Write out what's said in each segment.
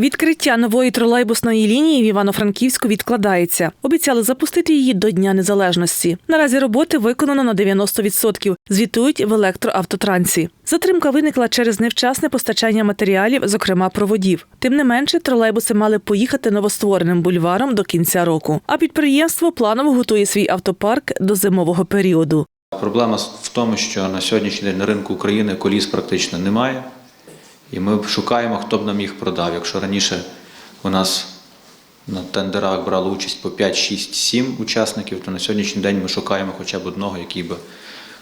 Відкриття нової тролейбусної лінії в Івано-Франківську відкладається. Обіцяли запустити її до Дня Незалежності. Наразі роботи виконано на 90%, звітують в електроавтотрансі. Затримка виникла через невчасне постачання матеріалів, зокрема проводів. Тим не менше, тролейбуси мали поїхати новоствореним бульваром до кінця року. А підприємство планово готує свій автопарк до зимового періоду. Проблема в тому, що на сьогоднішній день на ринку України коліс практично немає. І ми шукаємо, хто б нам їх продав. Якщо раніше у нас на тендерах брало участь по 5, 6, 7 учасників, то на сьогоднішній день ми шукаємо хоча б одного, який би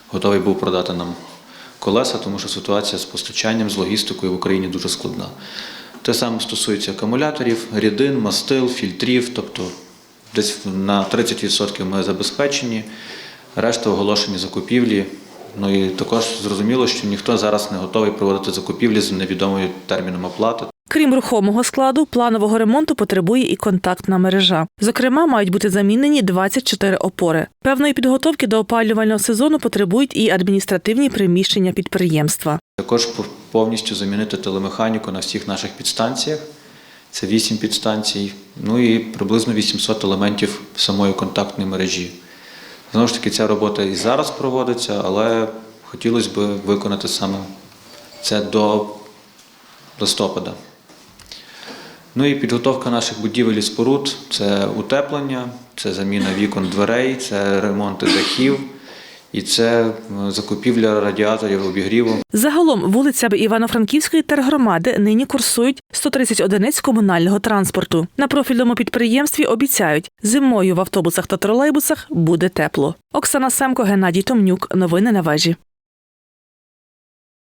готовий був продати нам колеса, тому що ситуація з постачанням, з логістикою в Україні дуже складна. Те саме стосується акумуляторів, рідин, мастил, фільтрів, тобто десь на 30% ми забезпечені, решта оголошені закупівлі. Ну і також зрозуміло, що ніхто зараз не готовий проводити закупівлі з невідомою терміном оплати. Крім рухомого складу, планового ремонту потребує і контактна мережа. Зокрема, мають бути замінені 24 опори. Певної підготовки до опалювального сезону потребують і адміністративні приміщення підприємства. Також повністю замінити телемеханіку на всіх наших підстанціях. Це 8 підстанцій, ну і приблизно 800 елементів самої контактної мережі. Знову ж таки, ця робота і зараз проводиться, але хотілося б виконати саме це до листопада. Ну і підготовка наших будівель і споруд це утеплення, це заміна вікон дверей, це ремонти дахів і це е, закупівля радіаторів обігріву. Загалом вулицями Івано-Франківської тергромади нині курсують 130 одиниць комунального транспорту. На профільному підприємстві обіцяють, зимою в автобусах та тролейбусах буде тепло. Оксана Семко, Геннадій Томнюк. Новини на вежі.